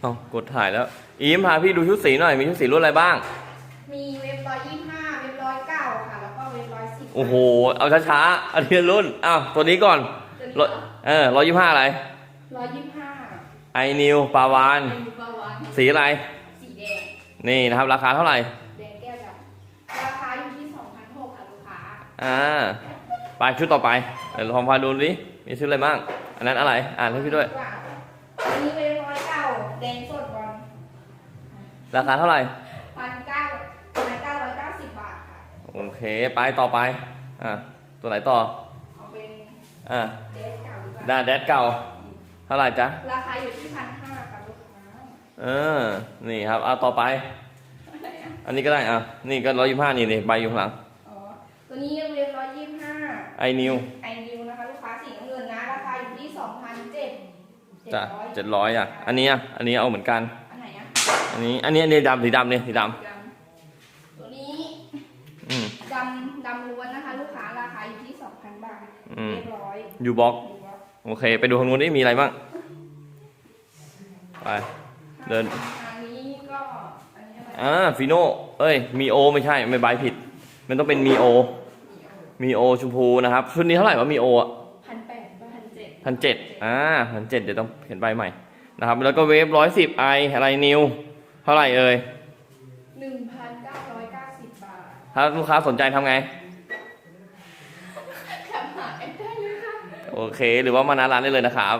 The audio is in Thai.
เอากดถ่ายแล้ว อีมพาพี่ดูชุดสีหน่อย มีชุดสีรุ่นอะไรบ้าง มีเว็บร้อยยี่ห้าเว็บร้อยเก้าค่ะ แล้วก็เว็บร้อยสิบโอ้โห เอาช้าๆอันนี้รุ่นอ้าวตัวนี้ก่อนร้อยเออร้อยยี่ห้าอะไรร้อยยี่ห้าไอนิวปาวานเป็นปาวานสีอะไร สีแดง นี่นะครับราคาเท่าไหร่ แดงแก้วดำราคาอยู่ที่สองพันหกค่ะลูกค้า อ่า ไปชุดต่อไปเดี๋ยวลองพาดูดิ มีชุดอะไรบ้าง อันนั้นอะไร อ่านให้พี่ด้วยอันนี้เป็นร้อยเก้าแดงสดบอลราคาเท่าไหร่พันเก้าพันเก้าร้อยเก้าสิบบาทค่ะโอเค ไปต่อไป อ่าตัวไหนต่อ เอาเป็นอ่าเดสเก่าดีกว่าด้านแดดเก่า เท่าไหร่จ๊ะ ราคาอยู่ที่พันห้าค่ะลูกค้าเออ นี่ครับ เอาต่อไป อะไรอะอันนี้ก็ได้อะ นี่ก็ร้อยยี่ห้านี่นี่ใบอยู่ข้างหลัง อ๋อ ตัวนี้เว็บร้อยยี่ห้าไอนิว ไอนิวนะคะลูกค้าสีน้ำเงินนะ ราคาอยู่ที่สองพันเจ็ด จ้ะเจ็ดร้อยอะ อันนี้อะ อันนี้เอาเหมือนกัน อันไหนอะอันนี้ อันนี้อันนี้ดำสีดำเนี่ยสีดดำตัวนี้ำอืม ดำดำล้วนนะคะ ลูกค้าราคาอยู่ที่สองพันบาท อืม เรียบร้อยยูบ็อก ดูว่าโอเค ไปดูทางนู้นนี่มีอะไรบ้าง ไป เดิน อันนี้ก็อันนี้อะไรอ่าฟิโนเอ้ย มีโอไม่ใช่ ไม่ใบผิด มันต้องเป็นมีโอ มีโอชมพูนะครับ ชุดนี้เท่าไหร่วะมีโออะพันแปด พันเจ็ดพันเจ็ดอ่าพันเจ็ดเดี๋ยวต้องเห็นใบใหม่นะครับแล้วก็เวฟร้อยสิบไออะไรนิวเท่าไหร่เอ่ยหนึ่งพันเก้าร้อยเก้าสิบบาท ถ้าลูกค้าสนใจทำไงแคปหาแอปได้เลยค่ะ โอเค หรือว่ามาหน้าร้านได้เลยนะครับ